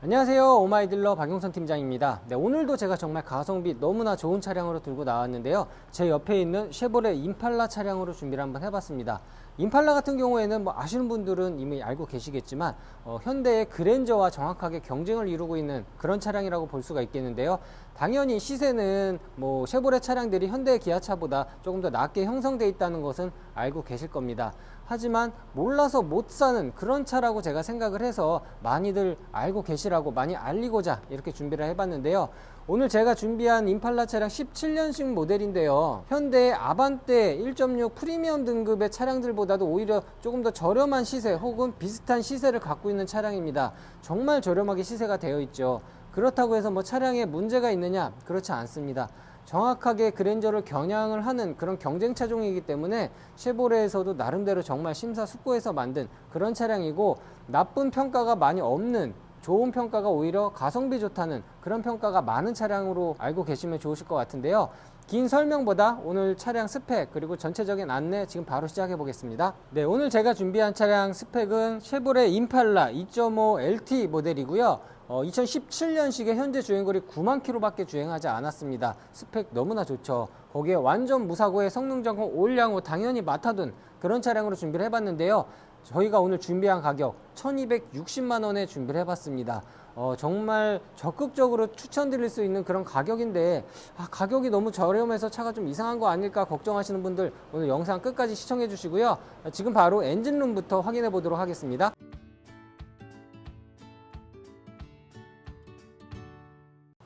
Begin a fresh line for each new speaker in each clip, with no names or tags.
안녕하세요. 오마이딜러 박용선 팀장입니다. 네, 오늘도 제가 정말 가성비 너무나 좋은 차량으로 들고 나왔는데요. 제 옆에 있는 쉐보레 임팔라 차량으로 준비를 한번 해봤습니다 임팔라 같은 경우에는 뭐 아시는 분들은 이미 알고 계시겠지만 어, 현대의 그랜저와 정확하게 경쟁을 이루고 있는 그런 차량이라고 볼 수가 있겠는데요 당연히 시세는 뭐 쉐보레 차량들이 현대 기아차보다 조금 더 낮게 형성되어 있다는 것은 알고 계실 겁니다 하지만 몰라서 못 사는 그런 차라고 제가 생각을 해서 많이들 알고 계시라고 많이 알리고자 이렇게 준비를 해봤는데요. 오늘 제가 준비한 임팔라 차량 17년식 모델인데요. 현대 아반떼 1.6 프리미엄 등급의 차량들보다도 오히려 조금 더 저렴한 시세 혹은 비슷한 시세를 갖고 있는 차량입니다. 정말 저렴하게 시세가 되어 있죠. 그렇다고 해서 뭐 차량에 문제가 있느냐? 그렇지 않습니다. 정확하게 그랜저를 겨냥을 하는 그런 경쟁 차종이기 때문에 쉐보레에서도 나름대로 정말 심사숙고해서 만든 그런 차량이고 나쁜 평가가 많이 없는 좋은 평가가 오히려 가성비 좋다는 그런 평가가 많은 차량으로 알고 계시면 좋으실 것 같은데요. 긴 설명보다 오늘 차량 스펙 그리고 전체적인 안내 지금 바로 시작해 보겠습니다. 네, 오늘 제가 준비한 차량 스펙은 쉐보레 임팔라 2.5 LT 모델이고요. 어, 2017년식의 현재 주행거리 9만 킬로밖에 주행하지 않았습니다. 스펙 너무나 좋죠. 거기에 완전 무사고의 성능 점검 올량호 당연히 맡아둔 그런 차량으로 준비를 해봤는데요. 저희가 오늘 준비한 가격 1260만 원에 준비를 해봤습니다. 어, 정말 적극적으로 추천드릴 수 있는 그런 가격인데 아, 가격이 너무 저렴해서 차가 좀 이상한 거 아닐까 걱정하시는 분들 오늘 영상 끝까지 시청해 주시고요. 아, 지금 바로 엔진룸부터 확인해 보도록 하겠습니다.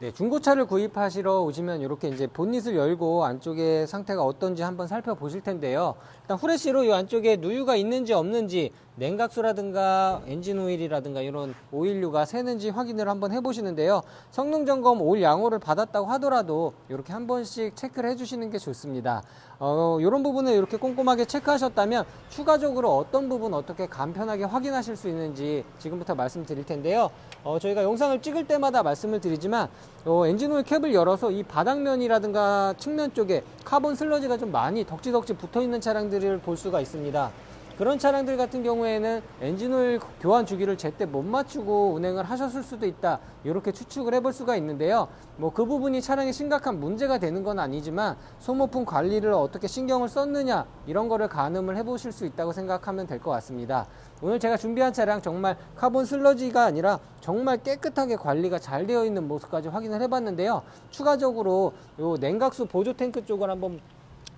네, 중고차를 구입하시러 오시면 이렇게 이제 본닛을 열고 안쪽에 상태가 어떤지 한번 살펴보실 텐데요. 일단 후레쉬로 이 안쪽에 누유가 있는지 없는지 냉각수라든가 엔진 오일이라든가 이런 오일류가 새는지 확인을 한번 해보시는데요. 성능 점검 오일 양호를 받았다고 하더라도 이렇게 한 번씩 체크를 해주시는 게 좋습니다. 어, 이런 부분을 이렇게 꼼꼼하게 체크하셨다면 추가적으로 어떤 부분 어떻게 간편하게 확인하실 수 있는지 지금부터 말씀드릴 텐데요. 어, 저희가 영상을 찍을 때마다 말씀을 드리지만 어, 엔진오일 캡을 열어서 이 바닥면이라든가 측면 쪽에 카본 슬러지가 좀 많이 덕지덕지 붙어 있는 차량들을 볼 수가 있습니다. 그런 차량들 같은 경우에는 엔진오일 교환 주기를 제때 못 맞추고 운행을 하셨을 수도 있다. 이렇게 추측을 해볼 수가 있는데요. 뭐 그 부분이 차량에 심각한 문제가 되는 건 아니지만 소모품 관리를 어떻게 신경을 썼느냐 이런 거를 가늠을 해보실 수 있다고 생각하면 될 것 같습니다. 오늘 제가 준비한 차량 정말 카본 슬러지가 아니라 정말 깨끗하게 관리가 잘 되어 있는 모습까지 확인을 해봤는데요. 추가적으로 요 냉각수 보조 탱크 쪽을 한번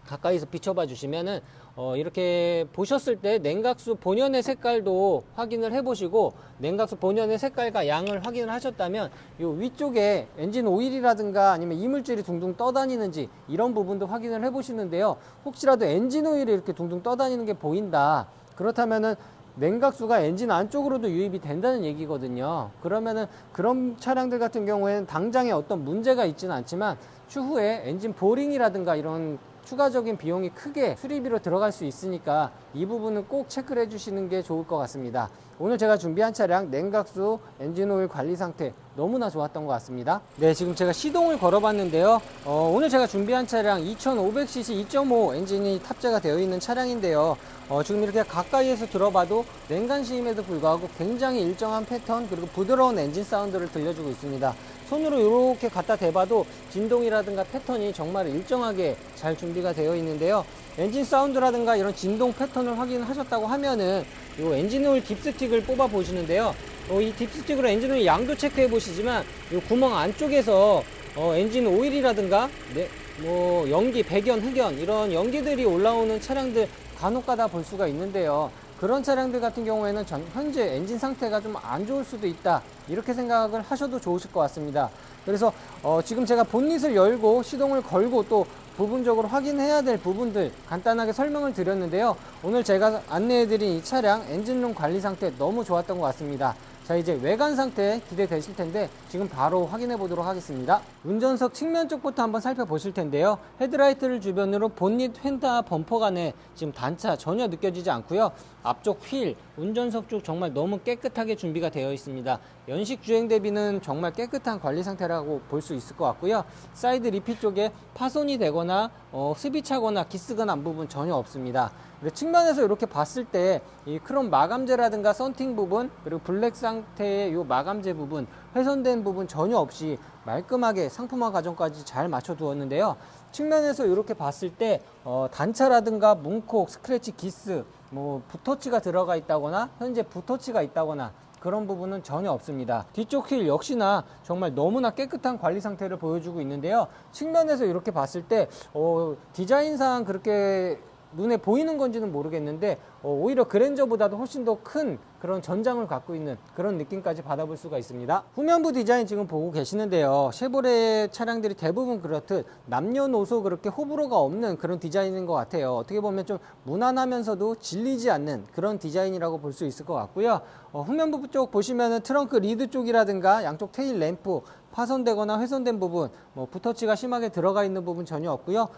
가까이서 비춰봐 주시면은 어, 이렇게 보셨을 때 냉각수 본연의 색깔도 확인을 해보시고 냉각수 본연의 색깔과 양을 확인을 하셨다면 이 위쪽에 엔진 오일이라든가 아니면 이물질이 둥둥 떠다니는지 이런 부분도 확인을 해보시는데요. 혹시라도 엔진 오일이 이렇게 둥둥 떠다니는 게 보인다. 그렇다면은 냉각수가 엔진 안쪽으로도 유입이 된다는 얘기거든요. 그러면은 그런 차량들 같은 경우에는 당장에 어떤 문제가 있지는 않지만 추후에 엔진 보링이라든가 이런 추가적인 비용이 크게 수리비로 들어갈 수 있으니까 이 부분은 꼭 체크를 해주시는 게 좋을 것 같습니다. 오늘 제가 준비한 차량 냉각수 엔진오일 관리 상태 너무나 좋았던 것 같습니다. 네, 지금 제가 시동을 걸어봤는데요. 어, 오늘 제가 준비한 차량 2500cc 2.5 엔진이 탑재가 되어 있는 차량인데요. 어, 지금 이렇게 가까이에서 들어봐도 냉간시임에도 불구하고 굉장히 일정한 패턴 그리고 부드러운 엔진 사운드를 들려주고 있습니다. 손으로 이렇게 갖다 대봐도 진동이라든가 패턴이 정말 일정하게 잘 준비가 되어 있는데요. 엔진 사운드라든가 이런 진동 패턴을 확인하셨다고 하면은 이 엔진 오일 딥스틱을 뽑아 보시는데요. 어, 이 딥스틱으로 엔진 오일 양도 체크해 보시지만 이 구멍 안쪽에서 어, 엔진 오일이라든가 네, 뭐 연기, 배견, 흑연 이런 연기들이 올라오는 차량들 간혹가다 볼 수가 있는데요. 그런 차량들 같은 경우에는 전, 현재 엔진 상태가 좀 안 좋을 수도 있다 이렇게 생각을 하셔도 좋으실 것 같습니다. 그래서 어, 지금 제가 본닛을 열고 시동을 걸고 또 부분적으로 확인해야 될 부분들 간단하게 설명을 드렸는데요. 오늘 제가 안내해드린 이 차량 엔진룸 관리 상태 너무 좋았던 것 같습니다. 자 이제 외관 상태 기대되실 텐데 지금 바로 확인해 보도록 하겠습니다. 운전석 측면 쪽부터 한번 살펴보실 텐데요. 헤드라이트를 주변으로 본닛 휀다 범퍼 간에 지금 단차 전혀 느껴지지 않고요 앞쪽 휠 운전석 쪽 정말 너무 깨끗하게 준비가 되어 있습니다. 연식 주행 대비는 정말 깨끗한 관리 상태라고 볼 수 있을 것 같고요. 사이드 리피 쪽에 파손이 되거나 어, 습이 차거나 기스가 난 부분 전혀 없습니다. 그리고 측면에서 이렇게 봤을 때 이 크롬 마감재라든가 썬팅 부분 그리고 블랙 상태의 이 마감재 부분 훼손된 부분 전혀 없이 말끔하게 상품화 과정까지 잘 맞춰 두었는데요. 측면에서 이렇게 봤을 때 어, 단차라든가 문콕, 스크래치, 기스, 뭐 붓터치가 들어가 있다거나 현재 붓터치가 있다거나 그런 부분은 전혀 없습니다. 뒤쪽 휠 역시나 정말 너무나 깨끗한 관리 상태를 보여주고 있는데요. 측면에서 이렇게 봤을 때 어, 디자인상 그렇게 눈에 보이는 건지는 모르겠는데 어, 오히려 그랜저보다도 훨씬 더 큰 그런 전장을 갖고 있는 그런 느낌까지 받아볼 수가 있습니다. 후면부 디자인 지금 보고 계시는데요. 쉐보레 차량들이 대부분 그렇듯 남녀노소 그렇게 호불호가 없는 그런 디자인인 것 같아요. 어떻게 보면 좀 무난하면서도 질리지 않는 그런 디자인이라고 볼 수 있을 것 같고요. 어, 후면부 쪽 보시면은 트렁크 리드 쪽이라든가 양쪽 테일 램프 파손되거나 훼손된 부분, 뭐 붓터치가 심하게 들어가 있는 부분 전혀 없고요.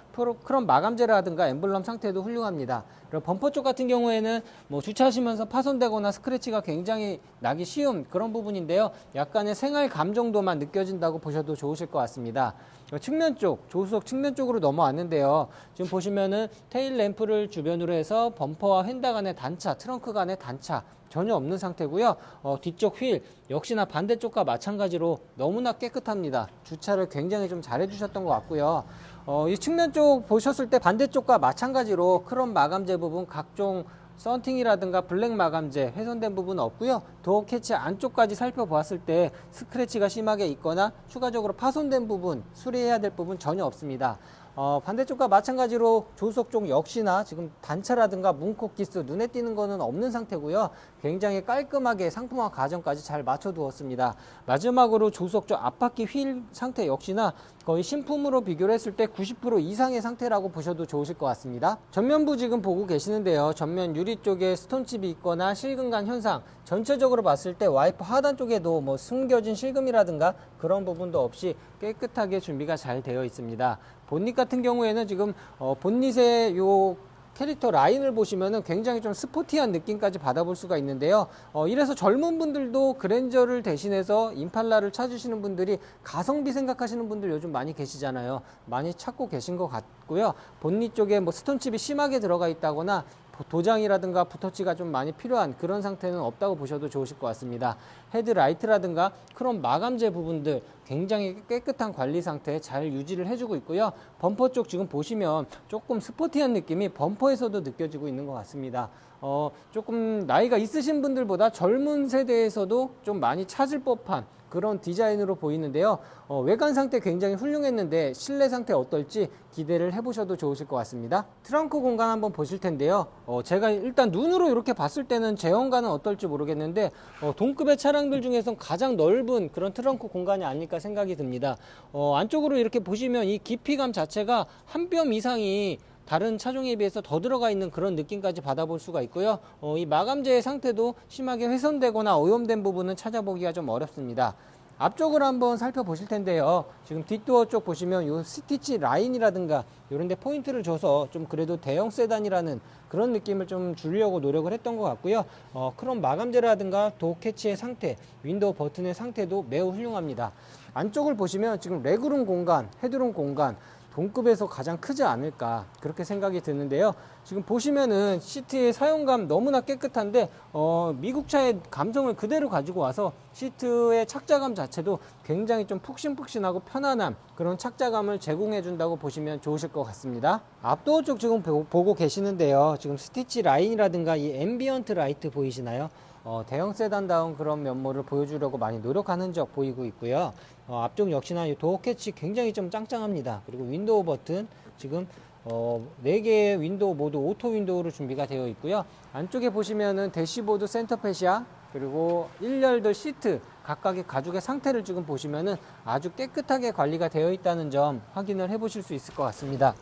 크롬 마감재라든가 엠블럼 상태도 훌륭합니다. 범퍼 쪽 같은 경우에는 뭐 주차하시면서 파손되거나 스크래치가 굉장히 나기 쉬운 그런 부분인데요. 약간의 생활 감 정도만 느껴진다고 보셔도 좋으실 것 같습니다. 측면 쪽, 조수석 측면 쪽으로 넘어왔는데요. 지금 보시면은 테일 램프를 주변으로 해서 범퍼와 휀다 간의 단차, 트렁크 간의 단차 전혀 없는 상태고요. 어, 뒤쪽 휠 역시나 반대쪽과 마찬가지로 너무나 깨끗합니다. 주차를 굉장히 좀 잘해주셨던 것 같고요. 어, 이 측면 쪽 보셨을 때 반대쪽과 마찬가지로 크롬 마감재 부분 각종 썬팅이라든가 블랙 마감재 훼손된 부분은 없고요. 도어 캐치 안쪽까지 살펴보았을 때 스크래치가 심하게 있거나 추가적으로 파손된 부분, 수리해야 될 부분 전혀 없습니다. 어, 반대쪽과 마찬가지로 조수석 쪽 역시나 지금 단차라든가 문콕 기스 눈에 띄는 거는 없는 상태고요. 굉장히 깔끔하게 상품화 과정까지 잘 맞춰 두었습니다. 마지막으로 조수석 쪽 앞바퀴 휠 상태 역시나 거의 신품으로 비교를 했을 때 90% 이상의 상태라고 보셔도 좋으실 것 같습니다. 전면부 지금 보고 계시는데요. 전면 유리 쪽에 스톤칩이 있거나 실금간 현상 전체적으로 봤을 때 와이퍼 하단 쪽에도 뭐 숨겨진 실금이라든가 그런 부분도 없이 깨끗하게 준비가 잘 되어 있습니다. 본닛 같은 경우에는 지금 어, 본닛의 요 캐릭터 라인을 보시면은 굉장히 좀 스포티한 느낌까지 받아볼 수가 있는데요. 어, 이래서 젊은 분들도 그랜저를 대신해서 임팔라를 찾으시는 분들이 가성비 생각하시는 분들 요즘 많이 계시잖아요. 많이 찾고 계신 것 같고요. 본닛 쪽에 뭐 스톤칩이 심하게 들어가 있다거나 도장이라든가 붓터치가 좀 많이 필요한 그런 상태는 없다고 보셔도 좋으실 것 같습니다. 헤드라이트라든가 크롬 마감재 부분들 굉장히 깨끗한 관리 상태 잘 유지를 해주고 있고요. 범퍼 쪽 지금 보시면 조금 스포티한 느낌이 범퍼에서도 느껴지고 있는 것 같습니다. 어, 조금 나이가 있으신 분들보다 젊은 세대에서도 좀 많이 찾을 법한 그런 디자인으로 보이는데요. 어, 외관 상태 굉장히 훌륭했는데 실내 상태 어떨지 기대를 해보셔도 좋으실 것 같습니다. 트렁크 공간 한번 보실 텐데요. 어, 제가 일단 눈으로 이렇게 봤을 때는 제형관은 어떨지 모르겠는데 어, 동급의 차량들 중에서 가장 넓은 그런 트렁크 공간이 아닐까 생각이 듭니다. 어, 안쪽으로 이렇게 보시면 이 깊이감 자체가 한 뼘 이상이 다른 차종에 비해서 더 들어가 있는 그런 느낌까지 받아볼 수가 있고요. 어, 이 마감재의 상태도 심하게 훼손되거나 오염된 부분은 찾아보기가 좀 어렵습니다. 앞쪽을 한번 살펴보실 텐데요. 지금 뒷도어 쪽 보시면 요 스티치 라인이라든가 이런 데 포인트를 줘서 좀 그래도 대형 세단이라는 그런 느낌을 좀 주려고 노력을 했던 것 같고요. 어, 크롬 마감재라든가 도어 캐치의 상태, 윈도우 버튼의 상태도 매우 훌륭합니다. 안쪽을 보시면 지금 레그룸 공간, 헤드룸 공간, 동급에서 가장 크지 않을까 그렇게 생각이 드는데요. 지금 보시면은 시트의 사용감 너무나 깨끗한데 어, 미국 차의 감성을 그대로 가지고 와서 시트의 착자감 자체도 굉장히 좀 푹신푹신하고 편안한 그런 착자감을 제공해 준다고 보시면 좋으실 것 같습니다. 앞도어 쪽 지금 보- 보고 계시는데요. 지금 스티치 라인이라든가 이 앰비언트 라이트 보이시나요? 어, 대형 세단다운 그런 면모를 보여주려고 많이 노력하는 적 보이고 있고요. 어, 앞쪽 역시나 이 도어 캐치 굉장히 좀 짱짱합니다. 그리고 윈도우 버튼 지금 어, 4개의 윈도우 모두 오토 윈도우로 준비가 되어 있고요. 안쪽에 보시면은 대시보드 센터펫이야 그리고 1열도 시트 각각의 가죽의 상태를 지금 보시면은 아주 깨끗하게 관리가 되어 있다는 점 확인을 해 보실 수 있을 것 같습니다.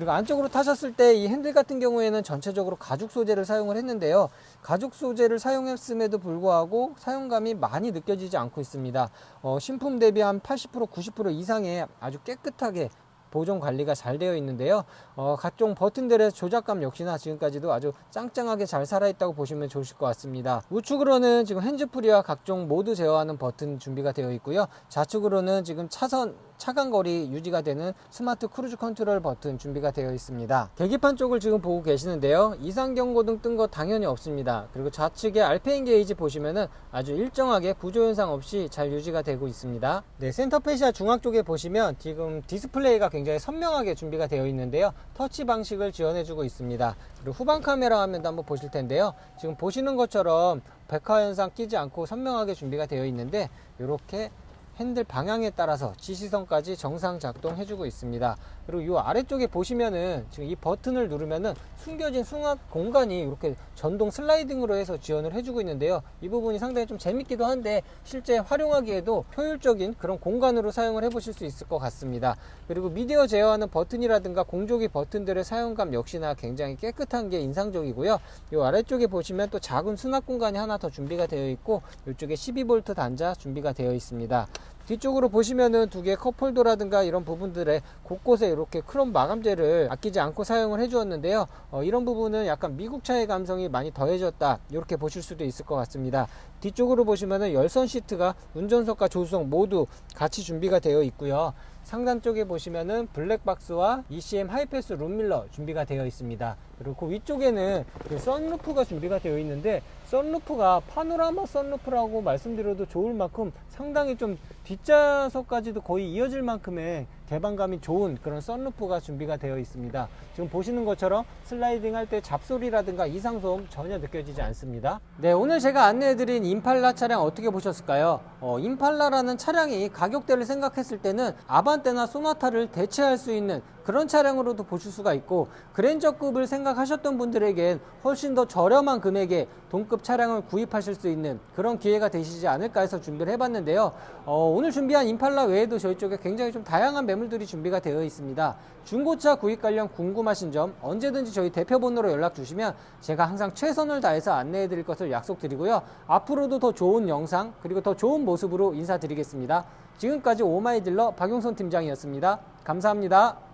그리고 안쪽으로 타셨을 때 이 핸들 같은 경우에는 전체적으로 가죽 소재를 사용을 했는데요. 가죽 소재를 사용했음에도 불구하고 사용감이 많이 느껴지지 않고 있습니다. 어, 신품 대비 한 80% 90% 이상의 아주 깨끗하게 보존 관리가 잘 되어 있는데요. 어, 각종 버튼들의 조작감 역시나 지금까지도 아주 짱짱하게 잘 살아있다고 보시면 좋으실 것 같습니다. 우측으로는 지금 핸즈프리와 각종 모드 제어하는 버튼 준비가 되어 있고요. 좌측으로는 지금 차선 차간 거리 유지가 되는 스마트 크루즈 컨트롤 버튼 준비가 되어 있습니다. 계기판 쪽을 지금 보고 계시는데요. 이상 경고등 뜬 거 당연히 없습니다. 그리고 좌측에 RPM 게이지 보시면은 아주 일정하게 부조 현상 없이 잘 유지가 되고 있습니다. 네, 센터 페시아 중앙 쪽에 보시면 지금 디스플레이가 굉장히 선명하게 준비가 되어 있는데요. 터치 방식을 지원해 주고 있습니다. 그리고 후방 카메라 화면도 한번 보실 텐데요. 지금 보시는 것처럼 백화 현상 끼지 않고 선명하게 준비가 되어 있는데 이렇게 핸들 방향에 따라서 지시선까지 정상 작동해주고 있습니다. 그리고 이 아래쪽에 보시면은 지금 이 버튼을 누르면은 숨겨진 수납 공간이 이렇게 전동 슬라이딩으로 해서 지원을 해주고 있는데요. 이 부분이 상당히 좀 재밌기도 한데 실제 활용하기에도 효율적인 그런 공간으로 사용을 해보실 수 있을 것 같습니다. 그리고 미디어 제어하는 버튼이라든가 공조기 버튼들의 사용감 역시나 굉장히 깨끗한 게 인상적이고요. 이 아래쪽에 보시면 또 작은 수납 공간이 하나 더 준비가 되어 있고 이쪽에 12V 단자 준비가 되어 있습니다. 뒤쪽으로 보시면은 두 개의 컵홀더라든가 이런 부분들에 곳곳에 이렇게 크롬 마감재를 아끼지 않고 사용을 해주었는데요. 어, 이런 부분은 약간 미국 차의 감성이 많이 더해졌다. 이렇게 보실 수도 있을 것 같습니다. 뒤쪽으로 보시면은 열선 시트가 운전석과 조수석 모두 같이 준비가 되어 있고요. 상단 쪽에 보시면은 블랙박스와 ECM 하이패스 룸밀러 준비가 되어 있습니다. 그리고 그 위쪽에는 그 썬루프가 준비가 되어 있는데 썬루프가 파노라마 썬루프라고 말씀드려도 좋을 만큼 상당히 좀 뒷좌석까지도 거의 이어질 만큼의 개방감이 좋은 그런 썬루프가 준비가 되어 있습니다. 지금 보시는 것처럼 슬라이딩 할 때 잡소리라든가 이상소음 전혀 느껴지지 않습니다. 네, 오늘 제가 안내해드린 임팔라 차량 어떻게 보셨을까요? 어, 임팔라라는 차량이 가격대를 생각했을 때는 아반떼나 소나타를 대체할 수 있는 그런 차량으로도 보실 수가 있고 그랜저급을 생각하셨던 분들에겐 훨씬 더 저렴한 금액에 동급 차량을 구입하실 수 있는 그런 기회가 되시지 않을까 해서 준비를 해봤는데요. 어, 오늘 준비한 임팔라 외에도 저희 쪽에 굉장히 좀 다양한 매물들이 준비가 되어 있습니다. 중고차 구입 관련 궁금하신 점 언제든지 저희 대표 번호로 연락 주시면 제가 항상 최선을 다해서 안내해 드릴 것을 약속드리고요. 앞으로도 더 좋은 영상 그리고 더 좋은 모습으로 인사드리겠습니다. 지금까지 오마이딜러 박용선 팀장이었습니다. 감사합니다.